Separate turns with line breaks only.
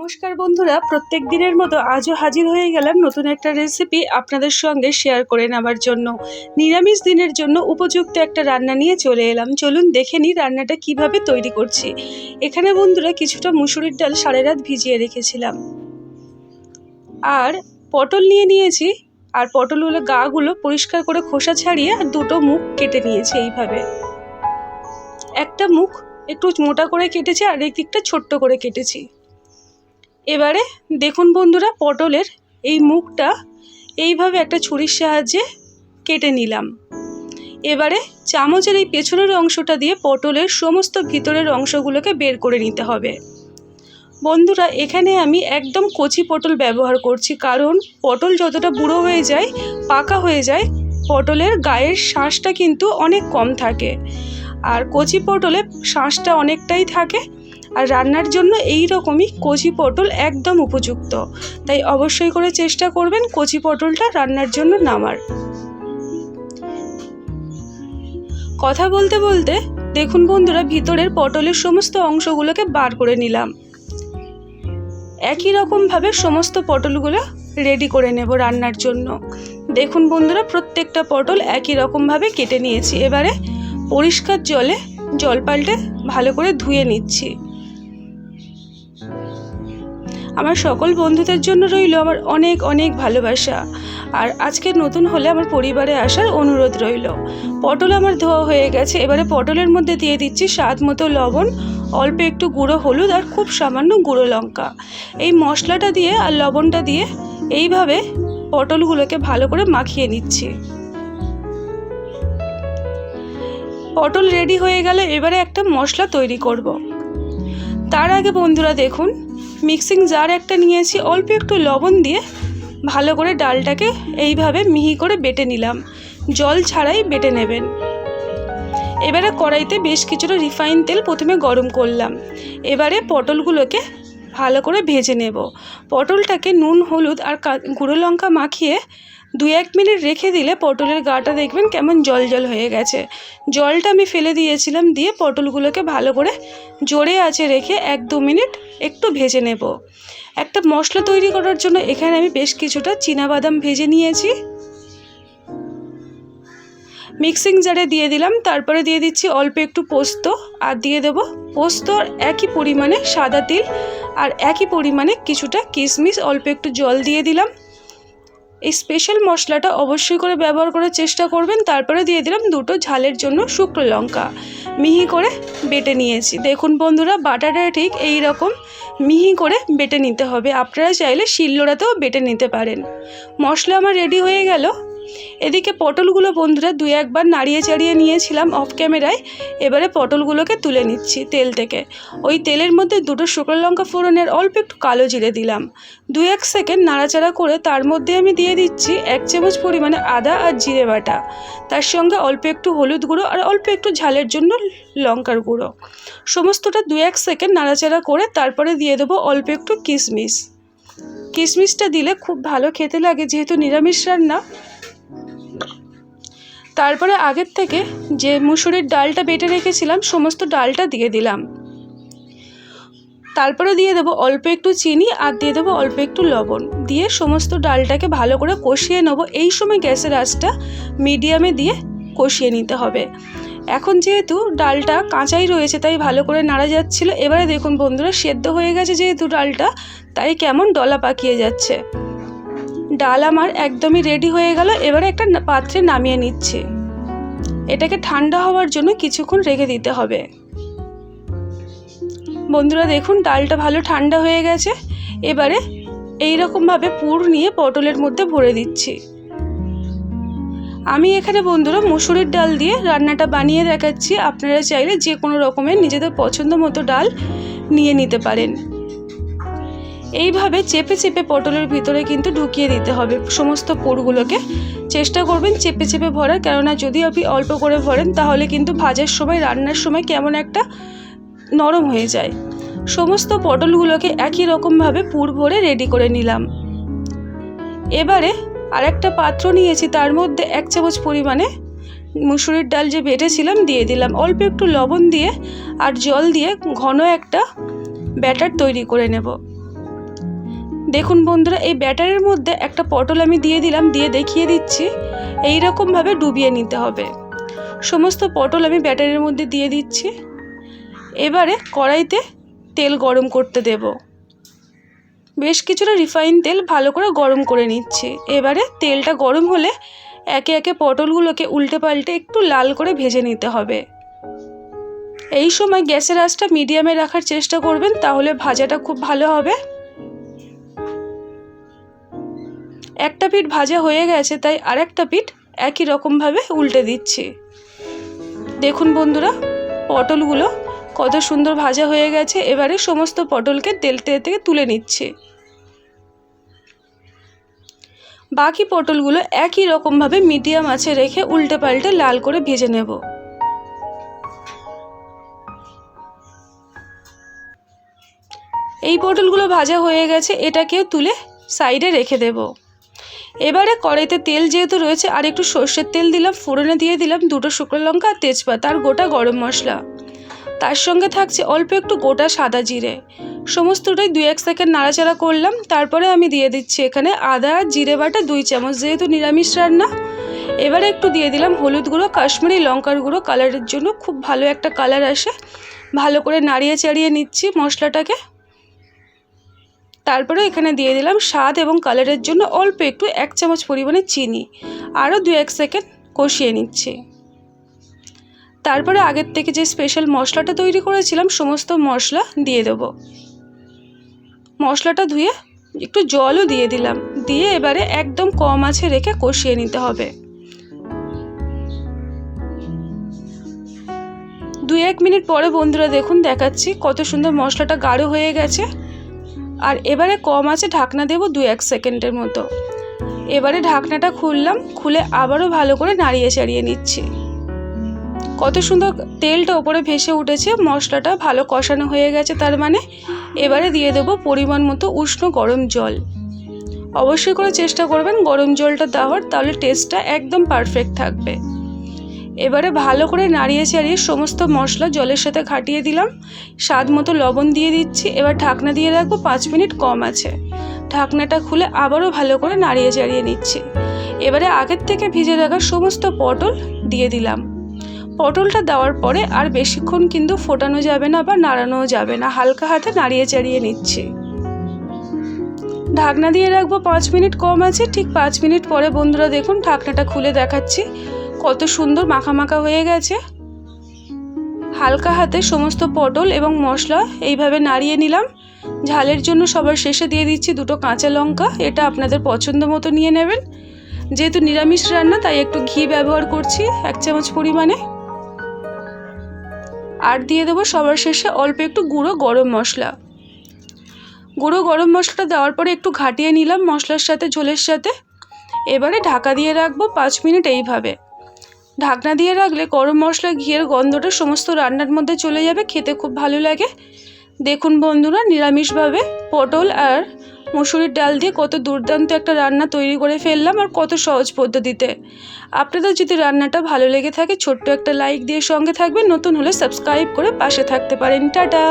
নমস্কার বন্ধুরা, প্রত্যেক দিনের মতো আজও হাজির হয়ে গেলাম নতুন একটা রেসিপি আপনাদের সঙ্গে শেয়ার করে নেওয়ার জন্য। নিরামিষ দিনের জন্য উপযুক্ত একটা রান্না নিয়ে চলে এলাম। চলুন দেখে নিই রান্নাটা কীভাবে তৈরি করছি। এখানে বন্ধুরা কিছুটা মুসুরির ডাল সারা রাত ভিজিয়ে রেখেছিলাম। আর পটল নিয়ে নিয়েছি। আর পটলগুলো গাগুলো পরিষ্কার করে খোসা ছাড়িয়ে আর দুটো মুখ কেটে নিয়েছি এইভাবে। একটা মুখ একটু মোটা করে কেটেছি আর এক দিকটা ছোট্ট করে কেটেছি। এবারে দেখুন বন্ধুরা, পটলের এই মুখটা এইভাবে একটা ছুরির সাহায্যে কেটে নিলাম। এবারে চামচের এই পেছনের অংশটা দিয়ে পটলের সমস্ত ভিতরের অংশগুলোকে বের করে নিতে হবে। বন্ধুরা, এখানে আমি একদম কচি পটল ব্যবহার করছি, কারণ পটল যতটা বুড়ো হয়ে যায়, পাকা হয়ে যায়, পটলের গায়ের শাঁসটা কিন্তু অনেক কম থাকে। আর কচি পটলে শাঁসটা অনেকটাই থাকে আর রান্নার জন্য এই রকমই কচি পটল একদম উপযুক্ত। তাই অবশ্যই করে চেষ্টা করবেন কচি পটলটা রান্নার জন্য নামার। কথা বলতে বলতে দেখুন বন্ধুরা, ভিতরের পটলের সমস্ত অংশগুলোকে বার করে নিলাম। একই রকমভাবে সমস্ত পটলগুলো রেডি করে নেব রান্নার জন্য। দেখুন বন্ধুরা, প্রত্যেকটা পটল একই রকমভাবে কেটে নিয়েছি। এবারে পরিষ্কার জলে জল পাল্টে ভালো করে ধুয়ে নিচ্ছি। আমার সকল বন্ধুদের জন্য রইল আমার অনেক অনেক ভালোবাসা। আর আজকে নতুন হলে আমার পরিবারে আসার অনুরোধ রইল। পটল আমার ধোয়া হয়ে গেছে, এবারে পটলের মধ্যে দিয়ে দিচ্ছি স্বাদ মতো লবণ, অল্প একটু গুঁড়ো হলুদ আর খুব সামান্য গুঁড়ো লঙ্কা। এই মশলাটা দিয়ে আর লবণটা দিয়ে এইভাবে পটলগুলোকে ভালো করে মাখিয়ে নিচ্ছি। পটল রেডি হয়ে গেলে এবারে একটা মশলা তৈরি করব। তার আগে বন্ধুরা দেখুন মিক্সিং জার একটা নিয়েছি, অল্প একটু লবণ দিয়ে ভালো করে ডালটাকে এইভাবে মিহি করে বেটে নিলাম। জল ছাড়াই বেটে নেবেন। এবারে কড়াইতে বেশ কিছুটা রিফাইন তেল প্রথমে গরম করলাম। এবারে পটলগুলোকে ভালো করে ভেজে নেব। পটলটাকে নুন, হলুদ আর গুঁড়ো লঙ্কা মাখিয়ে দু এক মিনিট রেখে দিলে পটলের গাটা দেখবেন কেমন জল জল হয়ে গেছে। জলটা আমি ফেলে দিয়েছিলাম দিয়ে পটলগুলোকে ভালো করে জোরে আছে রেখে এক দু মিনিট একটু ভেজে নেব। একটা মশলা তৈরি করার জন্য এখানে আমি বেশ কিছুটা বাদাম ভেজে নিয়েছি। মিক্সিং জারে দিয়ে দিলাম, তারপরে দিয়ে দিচ্ছি অল্প একটু পোস্ত আর দিয়ে দেব পোস্ত একই পরিমাণে সাদা তিল আর একই পরিমাণে কিছুটা কিশমিশ, অল্প একটু জল দিয়ে দিলাম। এই স্পেশাল মশলাটা অবশ্যই করে ব্যবহার করার চেষ্টা করবেন। তারপরে দিয়ে দিলাম দুটো ঝালের জন্য শুকনো লঙ্কা। মিহি করে বেটে নিয়েছি। দেখুন বন্ধুরা, বাটাটা ঠিক এই রকম মিহি করে বেটে নিতে হবে। আপনারা চাইলে শিল্লোড়াতেও বেটে নিতে পারেন। মশলা আমার রেডি হয়ে গেল। এদিকে পটলগুলো বন্ধুরা দু একবার নাড়িয়ে চাড়িয়ে নিয়েছিলাম অফ ক্যামেরায় এবারে পটলগুলোকে তুলে নিচ্ছি তেল থেকে। ওই তেলের মধ্যে দুটো শুকনো লঙ্কা ফোড়নের অল্প একটু কালো জিরে দিলাম। দু এক সেকেন্ড নাড়াচাড়া করে তার মধ্যে আমি দিয়ে দিচ্ছি এক চামচ পরিমাণে আদা আর জিরে বাটা। তার সঙ্গে অল্প একটু হলুদ গুঁড়ো আর অল্প একটু ঝালের জন্য লঙ্কার গুঁড়ো। সমস্তটা দু এক সেকেন্ড নাড়াচাড়া করে তারপরে দিয়ে দেবো অল্প একটু কিশমিশ। কিশমিশটা দিলে খুব ভালো খেতে লাগে, যেহেতু নিরামিষ রান্না। তারপরে আগের থেকে যে মুসুরির ডালটা বেটে রেখেছিলাম, সমস্ত ডালটা দিয়ে দিলাম। তারপরে দিয়ে দেবো অল্প একটু চিনি আর দিয়ে দেবো অল্প একটু লবণ। দিয়ে সমস্ত ডালটাকে ভালো করে কষিয়ে নেব। এই সময় গ্যাসের আঁচটা মিডিয়ামে দিয়ে কষিয়ে নিতে হবে। এখন যেহেতু ডালটা কাঁচাই রয়েছে, তাই ভালো করে নাড়া যাচ্ছিল। এবারে দেখুন বন্ধুরা, সেদ্ধ হয়ে গেছে যেহেতু ডালটা, তাই কেমন ডলা পাকিয়ে যাচ্ছে। ডাল আমার একদমই রেডি হয়ে গেল, এবারে একটা পাত্রে নামিয়ে নিচ্ছি। এটাকে ঠান্ডা হওয়ার জন্য কিছুক্ষণ রেখে দিতে হবে। বন্ধুরা, দেখুন, ডালটা ভালো ঠান্ডা হয়ে গেছে। এবারে এই রকমভাবে পুর নিয়ে পটলের মধ্যে ভরে দিচ্ছি। আমি এখানে বন্ধুরা মুসুরির ডাল দিয়ে রান্নাটা বানিয়ে দেখাচ্ছি। আপনারা চাইলে যে কোনো রকমের নিজেদের পছন্দ মতো ডাল নিয়ে নিতে পারেন। এইভাবে চেপে চেপে পটলের ভিতরে কিন্তু ঢুকিয়ে দিতে হবে। সমস্ত পুরগুলোকে চেষ্টা করবেন চেপে চেপে ভরার, কেননা যদি আপনি অল্প করে ভরেন তাহলে কিন্তু ভাজার সময়, রান্নার সময় কেমন একটা নরম হয়ে যায়। সমস্ত পটলগুলোকে একই রকমভাবে পুর ভরে রেডি করে নিলাম। এবারে আরেকটা পাত্র নিয়েছি, তার মধ্যে এক চামচ পরিমাণে মুসুরির ডাল যে বেটেছিলাম দিয়ে দিলাম। অল্প একটু লবণ দিয়ে আর জল দিয়ে ঘন একটা ব্যাটার তৈরি করে নেব। দেখুন বন্ধুরা, এই ব্যাটারের মধ্যে একটা পটল আমি দিয়ে দিলাম, দিয়ে দেখিয়ে দিচ্ছি। এই রকমভাবে ডুবিয়ে নিতে হবে। সমস্ত পটল আমি ব্যাটারের মধ্যে দিয়ে দিচ্ছি। এবারে কড়াইতে তেল গরম করতে দেব। বেশ কিছুটা রিফাইন তেল ভালো করে গরম করে নিচ্ছি। এবারে তেলটা গরম হলে একে একে পটলগুলোকে উল্টে পাল্টে একটু লাল করে ভেজে নিতে হবে। এই সময় গ্যাসের আঁচটা মিডিয়ামে রাখার চেষ্টা করবেন, তাহলে ভাজাটা খুব ভালো হবে। পিঠ ভাজা হয়ে গেছে, তাই আরেকটা পিঠ একই রকমভাবে উল্টে দিচ্ছি। দেখুন বন্ধুরা, পটলগুলো কত সুন্দর ভাজা হয়ে গেছে, এবারে সমস্ত পটলকে তেল তেল থেকে তুলে নিচ্ছে। বাকি পটলগুলো একই রকমভাবে মিডিয়াম আছে রেখে উল্টে পাল্টে লাল করে ভেজে নেব। এই পটলগুলো ভাজা হয়ে গেছে, এটাকেও তুলে সাইডে রেখে দেব। এবারে কড়াইতে তেল যেহেতু রয়েছে, আর একটু সর্ষের তেল দিলাম, ফোড়নে দিয়ে দিলাম দুটো শুকনো লঙ্কা আর তেজপাতা আর গোটা গরম মশলা। তার সঙ্গে থাকছে অল্প একটু গোটা সাদা জিরে। সমস্তটাই দুই এক সেকেন্ড নাড়াচাড়া করলাম, তারপরে আমি দিয়ে দিচ্ছি এখানে আদা আর জিরে বাটা দুই চামচ, যেহেতু নিরামিষ রান্না। এবারে একটু দিয়ে দিলাম হলুদ গুঁড়ো, কাশ্মীরি লঙ্কার গুঁড়ো, কালারের জন্য খুব ভালো একটা কালার আসে। ভালো করে নাড়িয়ে চাড়িয়ে নিচ্ছি মশলাটাকে। তারপরে এখানে দিয়ে দিলাম স্বাদ এবং কালারের জন্য অল্প একটু এক চামচ পরিমাণে চিনি। আরও দু এক সেকেন্ড কষিয়ে নিচ্ছি। তারপরে আগের থেকে যে স্পেশাল মশলাটা তৈরি করেছিলাম, সমস্ত মশলা দিয়ে দেবো। মশলাটা ধুয়ে একটু জলও দিয়ে দিলাম। দিয়ে এবারে একদম কম আছে রেখে কষিয়ে নিতে হবে। দু এক মিনিট পরে বন্ধুরা দেখুন, দেখাচ্ছি কত সুন্দর মশলাটা গাঢ় হয়ে গেছে। আর এবারে কম আছে ঢাকনা দেবো দু এক সেকেন্ডের মতো। এবারে ঢাকনাটা খুললাম, খুলে আবারও ভালো করে নাড়িয়ে চাড়িয়ে নিচ্ছি। কত সুন্দর তেলটা ওপরে ভেসে উঠেছে, মশলাটা ভালো কষানো হয়ে গেছে তার মানে। এবারে দিয়ে দেবো পরিমাণ মতো উষ্ণ গরম জল। অবশ্যই করে চেষ্টা করবেন গরম জলটা দেওয়ার, তাহলে টেস্টটা একদম পারফেক্ট থাকবে। এবারে ভালো করে নাড়িয়ে চাড়িয়ে সমস্ত মশলা জলের সাথে ঘাটিয়ে দিলাম। স্বাদ মতো লবণ দিয়ে দিচ্ছি। এবার ঢাকনা দিয়ে রাখব, পাঁচ মিনিট কম আছে। ঢাকনাটা খুলে আবারও ভালো করে নাড়িয়ে চাড়িয়ে নিচ্ছি। এবারে আগের থেকে ভিজে রাখা সমস্ত পটল দিয়ে দিলাম। পটলটা দেওয়ার পরে আর বেশিক্ষণ কিন্তু ফোটানো যাবে না বা নাড়ানোও যাবে না। হালকা হাতে নাড়িয়ে চাড়িয়ে নিচ্ছি। ঢাকনা দিয়ে রাখব, পাঁচ মিনিট কম আছে। ঠিক পাঁচ মিনিট পরে বন্ধুরা দেখুন, ঢাকনাটা খুলে দেখাচ্ছি। কত সুন্দর মাখা মাখা হয়ে গেছে। হালকা হাতে সমস্ত পটল এবং মশলা এইভাবে নাড়িয়ে নিলাম। ঝালের জন্য সবার শেষে দিয়ে দিচ্ছি দুটো কাঁচা লঙ্কা, এটা আপনাদের পছন্দ মতো নিয়ে নেবেন। যেহেতু নিরামিষ রান্না, তাই একটু ঘি ব্যবহার করছি, এক চামচ পরিমাণে। আর দিয়ে দেবো সবার শেষে অল্প একটু গুঁড়ো গরম মশলা। গুঁড়ো গরম মশলাটা দেওয়ার পরে একটু ঘাটিয়ে নিলাম মশলার সাথে, ঝোলের সাথে। এবারে ঢাকা দিয়ে রাখব পাঁচ মিনিট এইভাবে। ঢাকনা দিয়ে রাখলে গরম মশলা, ঘিয়ের গন্ধটা সমস্ত রান্নার মধ্যে চলে যাবে, খেতে খুব ভালো লাগে। দেখুন বন্ধুরা, নিরামিষভাবে পটল আর মুসুরির ডাল দিয়ে কত দুর্দান্ত একটা রান্না তৈরি করে ফেললাম আর কত সহজ পদ্ধতিতে। আপনাদের যদি রান্নাটা ভালো লেগে থাকে, ছোট্ট একটা লাইক দিয়ে সঙ্গে থাকবেন, নতুন হলে সাবস্ক্রাইব করে পাশে থাকতে পারেন। টাটা!